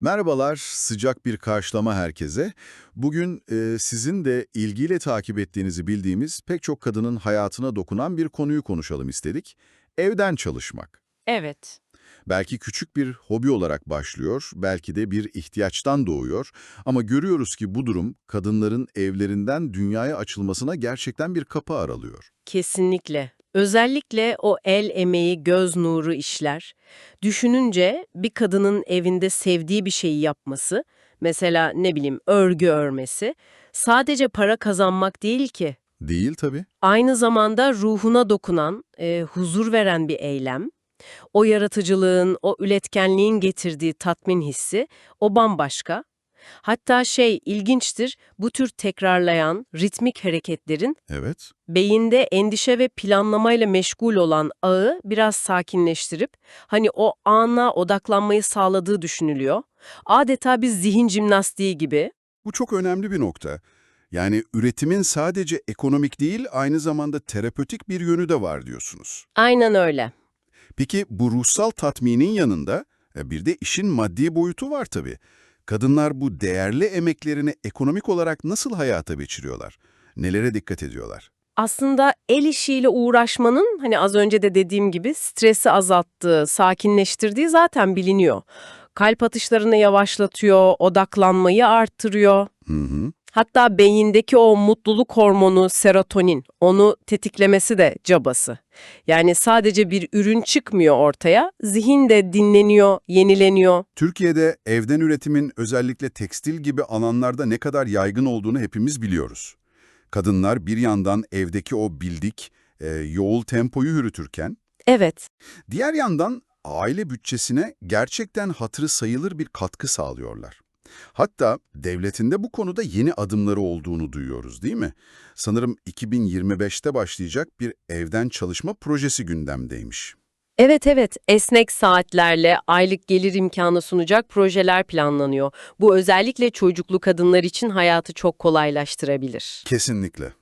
Merhabalar, sıcak bir karşılama herkese. Bugün e, sizin de ilgiyle takip ettiğinizi bildiğimiz pek çok kadının hayatına dokunan bir konuyu konuşalım istedik. Evden çalışmak. Evet. Belki küçük bir hobi olarak başlıyor, belki de bir ihtiyaçtan doğuyor. Ama görüyoruz ki bu durum kadınların evlerinden dünyaya açılmasına gerçekten bir kapı aralıyor. Kesinlikle. Özellikle o el emeği, göz nuru işler. Düşününce bir kadının evinde sevdiği bir şeyi yapması, mesela ne bileyim örgü örmesi, sadece para kazanmak değil ki. Değil tabii. Aynı zamanda ruhuna dokunan, e, huzur veren bir eylem. O yaratıcılığın, o üretkenliğin getirdiği tatmin hissi, o bambaşka. Hatta şey ilginçtir, bu tür tekrarlayan, ritmik hareketlerin Evet. beyinde endişe ve planlamayla meşgul olan ağı biraz sakinleştirip hani o ana odaklanmayı sağladığı düşünülüyor. Adeta bir zihin jimnastiği gibi. Bu çok önemli bir nokta. Yani üretimin sadece ekonomik değil, aynı zamanda terapötik bir yönü de var diyorsunuz. Aynen öyle. Peki bu ruhsal tatminin yanında e, bir de işin maddi boyutu var tabii. Kadınlar bu değerli emeklerini ekonomik olarak nasıl hayata geçiriyorlar? Nelere dikkat ediyorlar? Aslında el işiyle uğraşmanın hani az önce de dediğim gibi stresi azalttığı, sakinleştirdiği zaten biliniyor. Kalp atışlarını yavaşlatıyor, odaklanmayı arttırıyor. Hı hı. Hatta beyindeki o mutluluk hormonu serotonin, onu tetiklemesi de cabası. Yani sadece bir ürün çıkmıyor ortaya, zihin de dinleniyor, yenileniyor. Türkiye'de evden üretimin özellikle tekstil gibi alanlarda ne kadar yaygın olduğunu hepimiz biliyoruz. Kadınlar bir yandan evdeki o bildik, e, yoğul tempoyu yürütürken, Evet, diğer yandan aile bütçesine gerçekten hatırı sayılır bir katkı sağlıyorlar. Hatta devletin de bu konuda yeni adımları olduğunu duyuyoruz değil mi? Sanırım 2025'te başlayacak bir evden çalışma projesi gündemdeymiş. evet evet esnek saatlerle aylık gelir imkanı sunacak projeler planlanıyor. Bu özellikle çocuklu kadınlar için hayatı çok kolaylaştırabilir. Kesinlikle.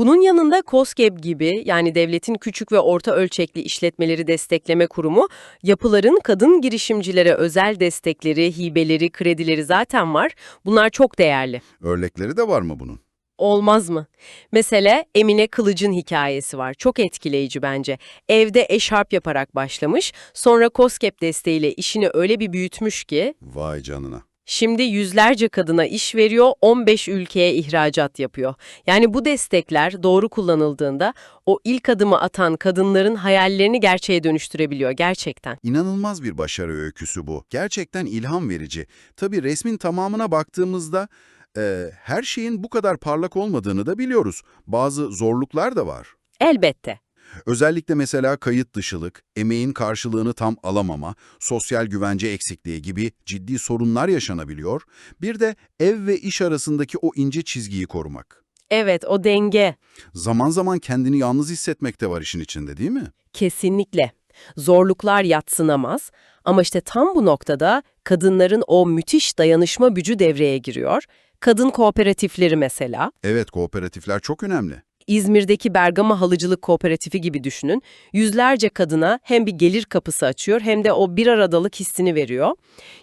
Bunun yanında COSGAP gibi yani devletin küçük ve orta ölçekli işletmeleri destekleme kurumu yapıların kadın girişimcilere özel destekleri, hibeleri, kredileri zaten var. Bunlar çok değerli. Örnekleri de var mı bunun? Olmaz mı? Mesela Emine Kılıç'ın hikayesi var. Çok etkileyici bence. Evde eşarp yaparak başlamış, sonra COSGAP desteğiyle işini öyle bir büyütmüş ki Vay canına. Şimdi yüzlerce kadına iş veriyor, 15 ülkeye ihracat yapıyor. Yani bu destekler doğru kullanıldığında o ilk adımı atan kadınların hayallerini gerçeğe dönüştürebiliyor gerçekten. İnanılmaz bir başarı öyküsü bu. Gerçekten ilham verici. Tabii resmin tamamına baktığımızda e, her şeyin bu kadar parlak olmadığını da biliyoruz. Bazı zorluklar da var. Elbette. Özellikle mesela kayıt dışılık, emeğin karşılığını tam alamama, sosyal güvence eksikliği gibi ciddi sorunlar yaşanabiliyor. Bir de ev ve iş arasındaki o ince çizgiyi korumak. Evet, o denge. Zaman zaman kendini yalnız hissetmek de var işin içinde değil mi? Kesinlikle. Zorluklar yatsınamaz ama işte tam bu noktada kadınların o müthiş dayanışma gücü devreye giriyor. Kadın kooperatifleri mesela. Evet, kooperatifler çok önemli. İzmir'deki Bergama Halıcılık Kooperatifi gibi düşünün. Yüzlerce kadına hem bir gelir kapısı açıyor hem de o bir aradalık hissini veriyor.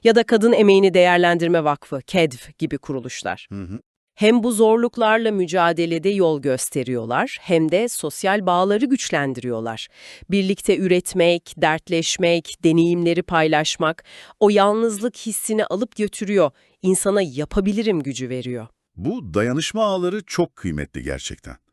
Ya da Kadın Emeğini Değerlendirme Vakfı, KEDV gibi kuruluşlar. Hı hı. Hem bu zorluklarla mücadelede yol gösteriyorlar hem de sosyal bağları güçlendiriyorlar. Birlikte üretmek, dertleşmek, deneyimleri paylaşmak o yalnızlık hissini alıp götürüyor. İnsana yapabilirim gücü veriyor. Bu dayanışma ağları çok kıymetli gerçekten.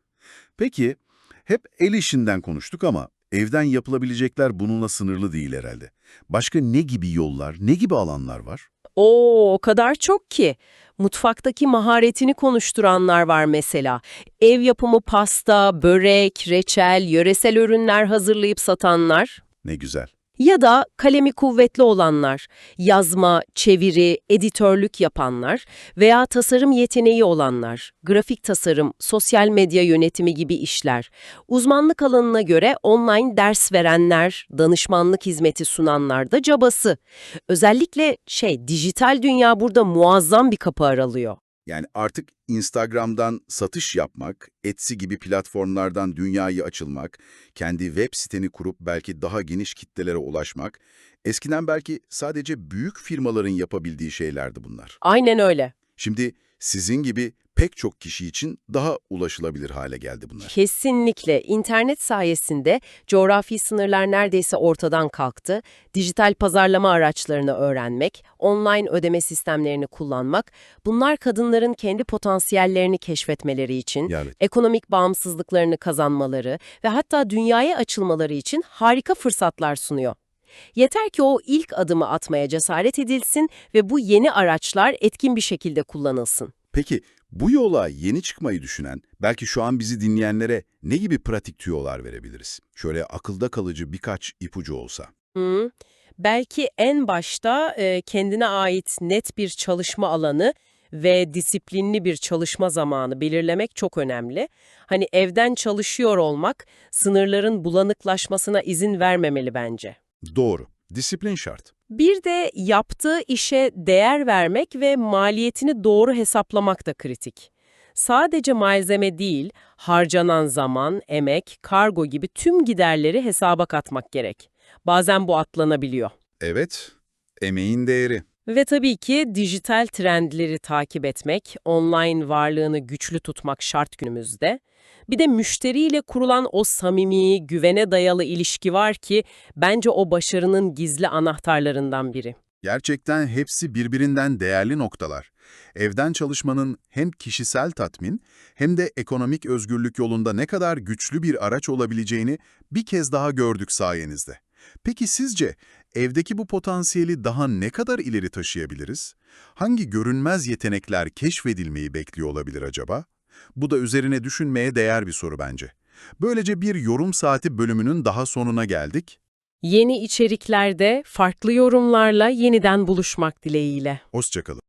Peki, hep el işinden konuştuk ama evden yapılabilecekler bununla sınırlı değil herhalde. Başka ne gibi yollar, ne gibi alanlar var? Oo, o kadar çok ki. Mutfaktaki maharetini konuşturanlar var mesela. Ev yapımı pasta, börek, reçel, yöresel ürünler hazırlayıp satanlar. Ne güzel. Ya da kalemi kuvvetli olanlar, yazma, çeviri, editörlük yapanlar veya tasarım yeteneği olanlar, grafik tasarım, sosyal medya yönetimi gibi işler. Uzmanlık alanına göre online ders verenler, danışmanlık hizmeti sunanlar da cabası. Özellikle şey, dijital dünya burada muazzam bir kapı aralıyor. Yani artık Instagram'dan satış yapmak, Etsy gibi platformlardan dünyayı açılmak, kendi web siteni kurup belki daha geniş kitlelere ulaşmak, Eskiden belki sadece büyük firmaların yapabildiği şeylerdi bunlar. Aynen öyle. Şimdi sizin gibi pek çok kişi için daha ulaşılabilir hale geldi bunlar. Kesinlikle internet sayesinde coğrafi sınırlar neredeyse ortadan kalktı. Dijital pazarlama araçlarını öğrenmek, online ödeme sistemlerini kullanmak, bunlar kadınların kendi potansiyellerini keşfetmeleri için, Ya evet. ekonomik bağımsızlıklarını kazanmaları ve hatta dünyaya açılmaları için harika fırsatlar sunuyor. Yeter ki o ilk adımı atmaya cesaret edilsin ve bu yeni araçlar etkin bir şekilde kullanılsın. Peki bu yola yeni çıkmayı düşünen, belki şu an bizi dinleyenlere ne gibi pratik tüyolar verebiliriz? Şöyle akılda kalıcı birkaç ipucu olsa. Hı. Belki en başta e, kendine ait net bir çalışma alanı ve disiplinli bir çalışma zamanı belirlemek çok önemli. Hani evden çalışıyor olmak sınırların bulanıklaşmasına izin vermemeli bence. Doğru. Disiplin şart. Bir de yaptığı işe değer vermek ve maliyetini doğru hesaplamak da kritik. Sadece malzeme değil, harcanan zaman, emek, kargo gibi tüm giderleri hesaba katmak gerek. Bazen bu atlanabiliyor. Evet, emeğin değeri. Ve tabii ki dijital trendleri takip etmek, online varlığını güçlü tutmak şart günümüzde. Bir de müşteriyle kurulan o samimi, güvene dayalı ilişki var ki bence o başarının gizli anahtarlarından biri. Gerçekten hepsi birbirinden değerli noktalar. Evden çalışmanın hem kişisel tatmin hem de ekonomik özgürlük yolunda ne kadar güçlü bir araç olabileceğini bir kez daha gördük sayenizde. Peki sizce evdeki bu potansiyeli daha ne kadar ileri taşıyabiliriz? Hangi görünmez yetenekler keşfedilmeyi bekliyor olabilir acaba? Bu da üzerine düşünmeye değer bir soru bence. Böylece bir yorum saati bölümünün daha sonuna geldik. Yeni içeriklerde farklı yorumlarla yeniden buluşmak dileğiyle. Hoşçakalın.